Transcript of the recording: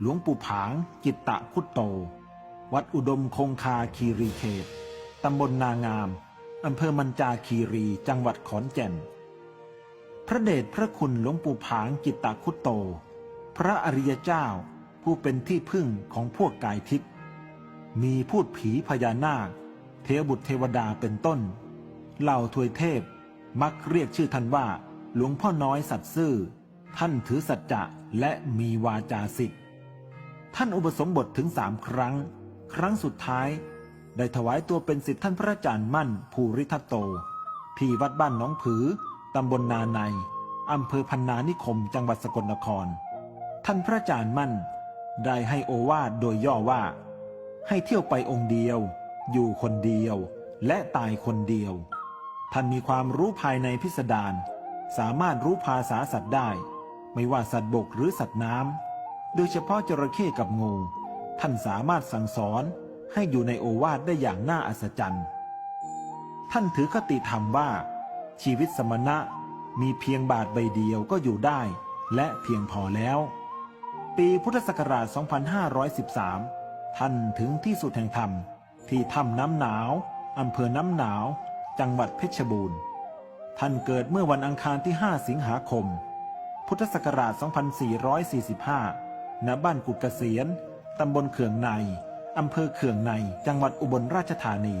หลวงปู่ผาง กิตตะคุตโต วัดอุดมคงคาคีรีเขต ตำบลนางาม อำเภอมันจาคีรี จังหวัดขอนแก่น พระเดชพระคุณหลวงปู่ผาง กิตตะคุตโต พระอริยเจ้า ผู้เป็นที่พึ่งของพวกกายทิพย์มีพูดผีพญานาค เทวบุตรเทวดาเป็นต้น เหล่าทวยเทพมักเรียกชื่อท่านว่า หลวงพ่อน้อยสัตย์ซื่อ ท่านถือสัจจะและมีวาจาสิทธิ์ ท่านอุปสมบทถึงสามครั้ง ครั้งสุดท้าย ได้ถวายตัวเป็นสิทธิท่านพระอาจารย์มั่น ภูริทัตโต ที่วัดบ้านน้องผือ ตำบลนาในอำเภอพันนานิคม จังหวัดสกลนคร ท่านพระอาจารย์มั่น ได้ให้โอวาทโดยย่อว่า ให้เที่ยวไปองค์เดียว อยู่คนเดียว และตายคนเดียว ท่านมีความรู้ภายในพิสดารสามารถรู้ภาษาสัตว์ได้ ไม่ว่าสัตว์บกหรือสัตว์น้ำ โดยเฉพาะจระเข้กับงู ท่านสามารถสั่งสอนให้อยู่ในโอวาทได้อย่างน่าอัศจรรย์ ท่านถือคติธรรมว่า ชีวิตสมณะมีเพียงบาทใบเดียวก็อยู่ได้ และเพียงพอแล้ว ปีพุทธศักราช 2513 ท่านถึงที่สุดแห่งธรรม ที่ถ้ำน้ำหนาวอำเภอน้ำหนาว จังหวัดเพชรบูรณ์ ท่านเกิดเมื่อวันอังคารที่ 5 สิงหาคม พุทธศักราช 2445 ณบ้านกุดเกษียนตำบลเขื่องในอำเภอเขื่องใน จังหวัดอุบลราชธานี